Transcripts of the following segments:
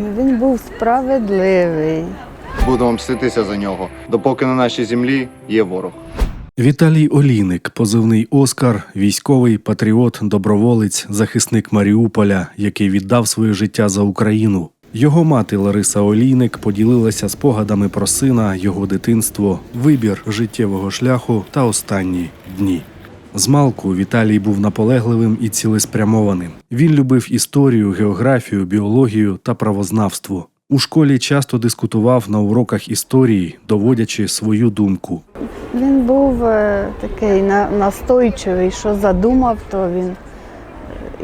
Він був справедливий. Будемо мститися за нього, допоки на нашій землі є ворог. Віталій Олійник, позивний Оскар, військовий патріот, доброволець, захисник Маріуполя, який віддав своє життя за Україну. Його мати Лариса Олійник поділилася спогадами про сина, його дитинство, вибір життєвого шляху та останні дні. Змалку Віталій був наполегливим і цілеспрямованим. Він любив історію, географію, біологію та правознавство. У школі часто дискутував на уроках історії, доводячи свою думку. Він був е, такий на- настойчивий, що задумав, то він е,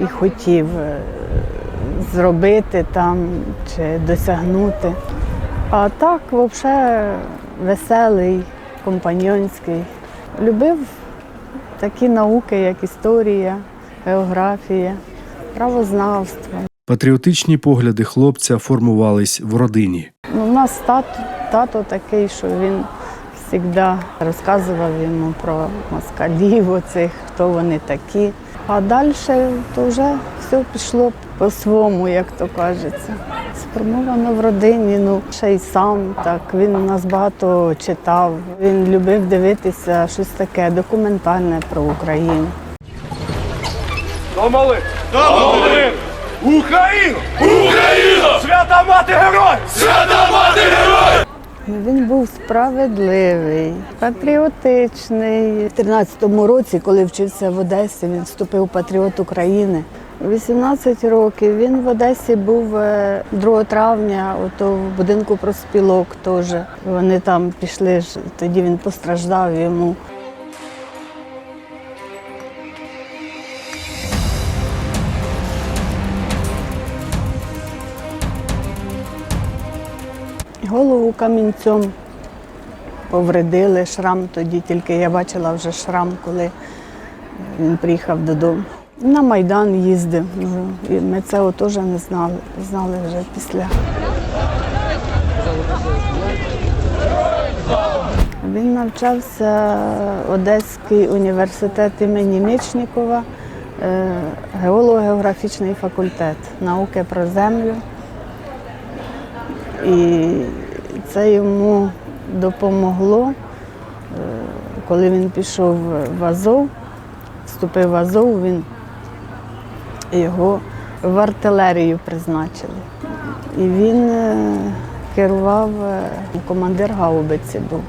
і хотів е, зробити там чи досягнути. А так, взагалі, веселий, компаньонський. Любив такі науки, як історія, географія, правознавство. Патріотичні погляди хлопця формувались в родині. Ну, у нас тато, тато такий, що він завжди розказував йому про москалів, оцих, хто вони такі. А далі то вже все пішло по-своєму, як то кажеться. Сформовано в родині, ну ще й сам так. Він у нас багато читав. Він любив дивитися щось таке документальне про Україну. Домоли! Домоли! Україну! Україну! Свята мати герой! Свята мати герой! Він був справедливий, патріотичний. У 13-му році, коли вчився в Одесі, він вступив у патріот України. У 18 років він в Одесі був е, 2 травня, ото в будинку проспілок теж. Вони там пішли, тоді він постраждав йому. Голову камінцем повредили, шрам тоді, тільки я бачила вже шрам, коли він приїхав додому. На Майдан їздив. Ну, і Ми цього теж не знали, знали вже після. Він навчався Одеський університет імені Мічнікова, е, геолого-географічний факультет, науки про землю. І це йому допомогло, е, коли він пішов в Азов, вступив в Азов, він його в артилерію призначили. І він е, керував, е, командир гаубиці був.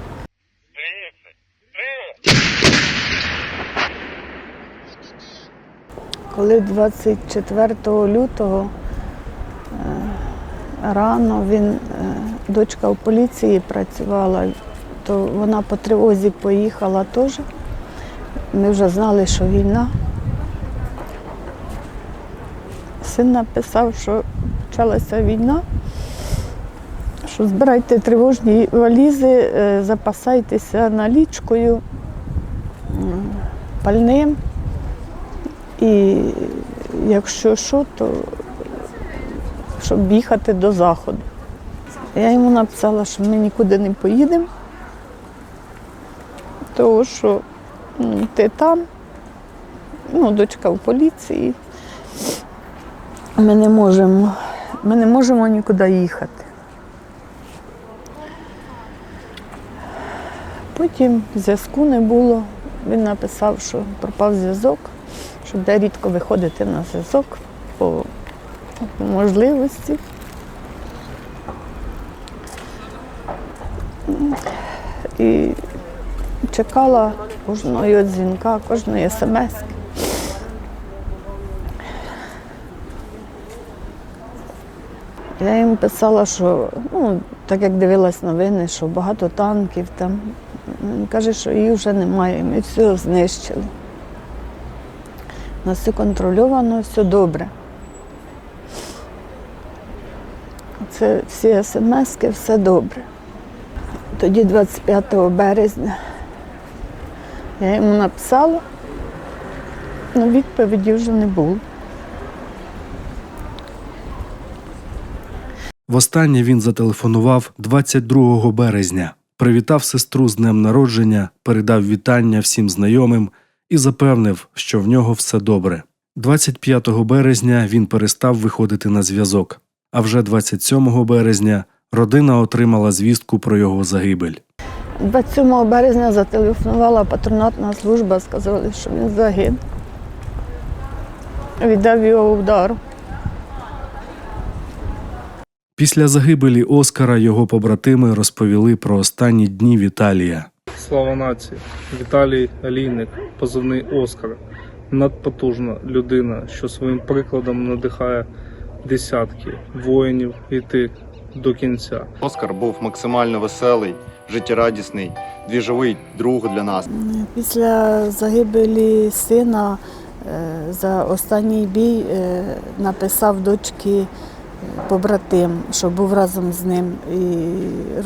Коли 24 лютого е, рано він, дочка в поліції працювала, то вона по тривозі поїхала теж. Ми вже знали, що війна. Син написав, що почалася війна, що збирайте тривожні валізи, е, запасайтеся налічкою, пальним. І якщо що, то щоб їхати до заходу. Я йому написала, що ми нікуди не поїдемо, тому що ти там, ну, дочка в поліції. Ми не можемо, ми не можемо нікуди їхати. Потім зв'язку не було. Він написав, що пропав зв'язок, що буде рідко виходити на зв'язок по можливості. І чекала кожного дзвінка, кожної смс. Я їм писала, що ну, так як дивилась новини, що багато танків там. Він каже, що їх вже немає, ми все знищили. У нас все контрольовано, все добре. Це всі смски, все добре. Тоді 25 березня я йому написала, але відповіді вже не було. Востаннє він зателефонував 22 березня, привітав сестру з днем народження, передав вітання всім знайомим і запевнив, що в нього все добре. 25 березня він перестав виходити на зв'язок, А вже 27 березня родина отримала звістку про його загибель. 27 березня зателефонувала патронатна служба, сказали, що він загинув. Віддав його удару. Після загибелі Оскара його побратими розповіли про останні дні Віталія. Слава нації! Віталій Алійник, позивний Оскар. Надпотужна людина, що своїм прикладом надихає десятки воїнів йти до кінця. Оскар був максимально веселий, життєрадісний, двіжовий друг для нас. Після загибелі сина е, за останній бій е, написав дочки побратим, що був разом з ним, і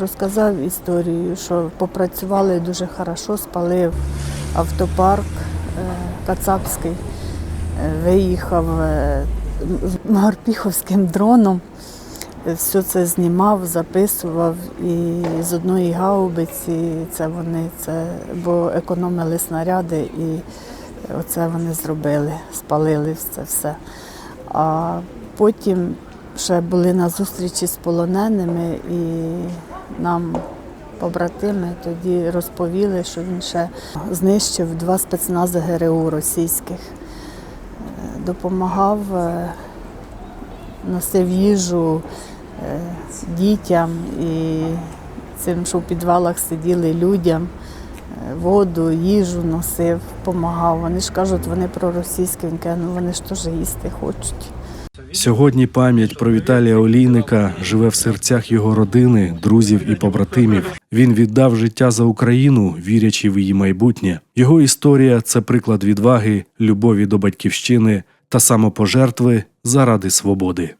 розказав історію, що попрацювали дуже хорошо, спалив автопарк е, Кацапський, е, виїхав е, з Марпіховським дроном. Все це знімав, записував і з одної гаубиці це вони це, бо економили снаряди і оце вони зробили, спалили це все. А потім ще були на зустрічі з полоненими і нам побратими тоді розповіли, що він ще знищив два спецнази ГРУ російських, Е, допомагав, е, носив їжу е, дітям і цим, що в підвалах сиділи людям, воду, їжу носив, допомагав. Вони ж кажуть, вони проросійські, він каже, ну вони ж теж їсти хочуть. Сьогодні пам'ять про Віталія Олійника живе в серцях його родини, друзів і побратимів. Він віддав життя за Україну, вірячи в її майбутнє. Його історія це приклад відваги, любові до батьківщини та самопожертви заради свободи.